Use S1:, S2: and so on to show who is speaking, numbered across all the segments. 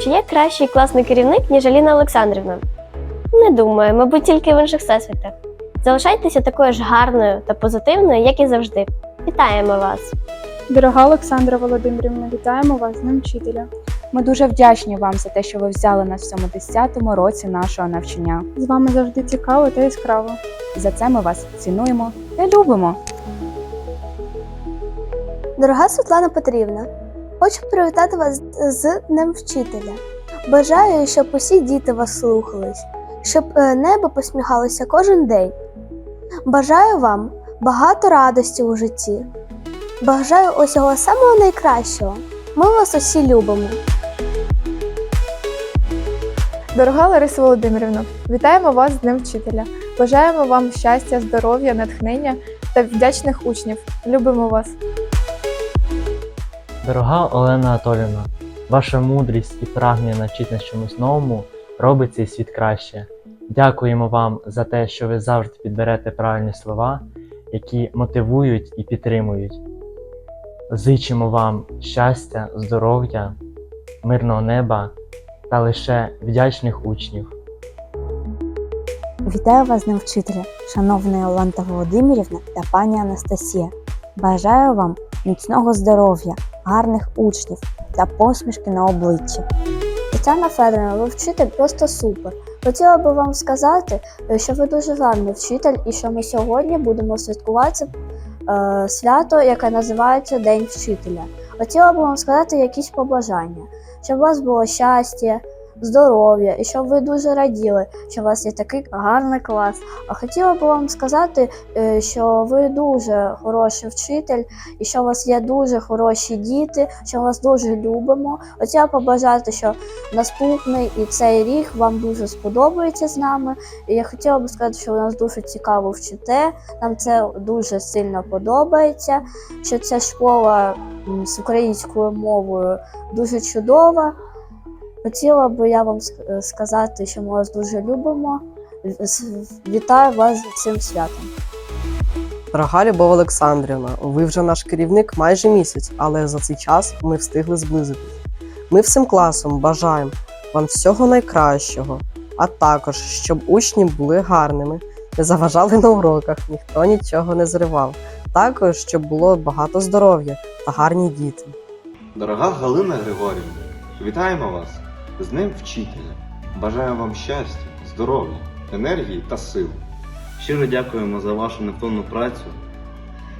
S1: Чи є кращий класний керівник, ніж Аліна Олександрівна? Не думаю, мабуть, тільки в інших всесвітах. Залишайтеся такою ж гарною та позитивною, як і завжди. Вітаємо вас!
S2: Дорога Олександра Володимирівна, вітаємо вас з Днем вчителя.
S3: Ми дуже вдячні вам за те, що ви взяли нас в цьому 10-му році нашого навчання.
S2: З вами завжди цікаво та яскраво.
S3: За це ми вас цінуємо та любимо.
S4: Дорога Світлана Петрівна, хочу привітати вас з Днем Вчителя. Бажаю, щоб усі діти вас слухались, щоб е, небо посміхалося кожен день. Бажаю вам багато радості у житті. Бажаю усього самого найкращого. Ми вас усі любимо.
S5: Дорога Лариса Володимирівна, вітаємо вас з Днем вчителя. Бажаємо вам щастя, здоров'я, натхнення та вдячних учнів. Любимо вас.
S6: Дорога Олена Анатолівна, ваша мудрість і прагнення навчити нас чомусь новому робить цей світ краще. Дякуємо вам за те, що ви завжди підберете правильні слова, які мотивують і підтримують. Зичимо вам щастя, здоров'я, мирного неба та лише вдячних учнів.
S7: Вітаю вас, Днем шановна Оланта Володимирівна та пані Анастасія. Бажаю вам міцного здоров'я, гарних учнів та посмішки на обличчі.
S4: Тетяна Федорівна, ви вчитель просто супер. Хотіла би вам сказати, е, що ви дуже гарний вчитель і що ми сьогодні будемо святкувати е, свято, яке називається День вчителя. Хотіла би вам сказати якісь побажання, щоб у вас було щастя, здоров'я і щоб ви дуже раділи, що у вас є такий гарний клас. А хотіла би вам сказати, е, що ви дуже хороший вчитель і що у вас є дуже хороші діти, що вас дуже любимо. Хотіла побажати, що наступний і цей рік вам дуже сподобається з нами. І я хотіла би сказати, що ви нас дуже цікаво вчите. Нам це дуже сильно подобається. Що ця школа з українською мовою дуже чудова. Хотіла би я вам е, сказати, що ми вас дуже любимо. Вітаю вас з цим святом.
S8: Дорога Любов Олександрівна, ви вже наш керівник майже місяць, але за цей час ми встигли зблизитись. Ми всім класом бажаємо вам всього найкращого, а також, щоб учні були гарними, не заважали на уроках, ніхто нічого не зривав. Також, щоб було багато здоров'я та гарні діти.
S9: Дорога Галина Григорівна, вітаємо вас з Днем Вчителя. Бажаю вам щастя, здоров'я, енергії та сил.
S10: Щиро дякуємо за вашу невтомну працю,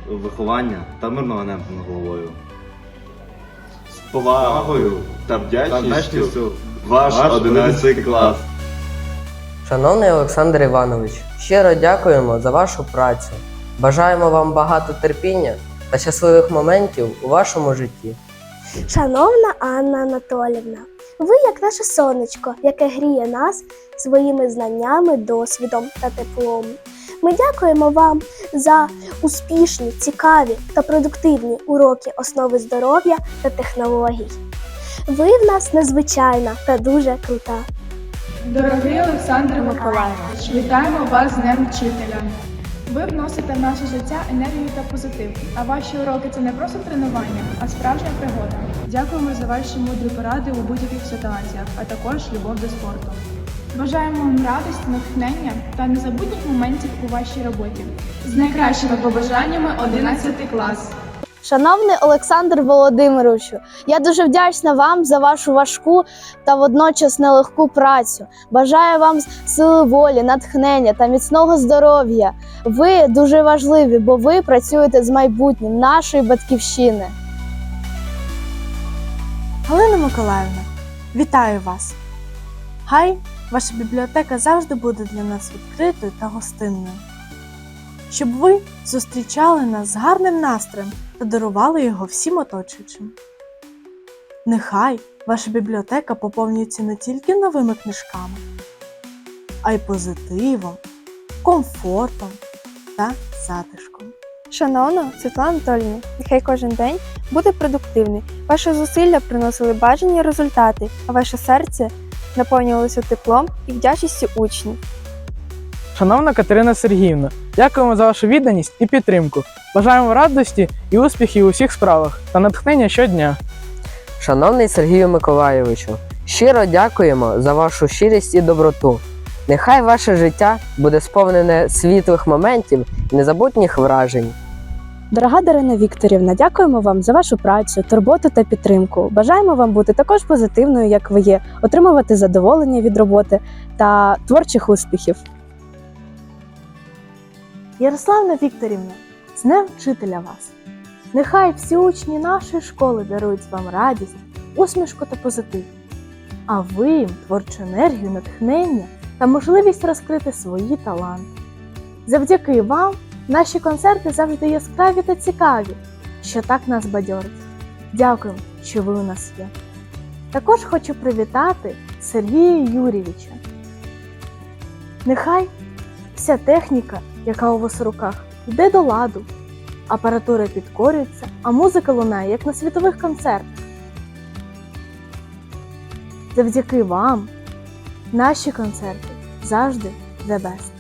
S10: виховання та мирного неба над головою.
S9: З повагою та вдячністю
S10: ваш
S9: 11 клас.
S11: Шановний Олександр Іванович, щиро дякуємо за вашу працю. Бажаємо вам багато терпіння та щасливих моментів у вашому житті.
S4: Шановна Анна Анатолівна, ви як наше сонечко, яке гріє нас своїми знаннями, досвідом та теплом. Ми дякуємо вам за успішні, цікаві та продуктивні уроки основи здоров'я та технологій. Ви в нас незвичайна та дуже крута.
S2: Дорогий Олександр Миколаївич, вітаємо вас з Днем вчителя. Ви вносите в наше життя енергію та позитив. А ваші уроки це не просто тренування, а справжня пригода. Дякуємо за ваші мудрі поради у будь-яких ситуаціях, а також любов до спорту. Бажаємо вам радості, натхнення та незабутніх моментів у вашій роботі. З найкращими побажаннями 11 клас.
S12: Шановний Олександр Володимировичу, я дуже вдячна вам за вашу важку та водночас нелегку працю. Бажаю вам сили волі, натхнення та міцного здоров'я. Ви дуже важливі, бо ви працюєте з майбутнім нашої батьківщини.
S13: Галина Миколаївна, вітаю вас! Хай ваша бібліотека завжди буде для нас відкритою та гостинною. Щоб ви зустрічали нас з гарним настроєм та дарували його всім оточуючим. Нехай ваша бібліотека поповнюється не тільки новими книжками, а й позитивом, комфортом та затишком.
S5: Шановна Світлана Анатоліївна, нехай кожен день буде продуктивний. Ваші зусилля приносили бажані результати, а ваше серце наповнювалося теплом і вдячністю учнів.
S14: Шановна Катерина Сергіївна, дякуємо за вашу відданість і підтримку. Бажаємо радості і успіхів у всіх справах та натхнення щодня.
S11: Шановний Сергію Миколайовичу, Щиро дякуємо за вашу щирість і доброту. Нехай ваше життя буде сповнене світлих моментів і незабутніх вражень.
S7: Дорога Дарина Вікторівна, дякуємо вам за вашу працю, турботу та підтримку. Бажаємо вам бути також позитивною, як ви є, отримувати задоволення від роботи та творчих успіхів.
S13: Ярославна Вікторівна, з Днем вчителя вас! Нехай всі учні нашої школи дарують вам радість, усмішку та позитив, а ви їм творчу енергію, натхнення та можливість розкрити свої таланти. Завдяки вам наші концерти завжди яскраві та цікаві, що так нас бадьорить. Дякуємо, що ви у нас є. Також хочу привітати Сергія Юрійовича. Нехай вся техніка, яка у вас у руках, йде до ладу, апаратура підкорюється, а музика лунає, як на світових концертах. Завдяки вам наші концерти завжди the best.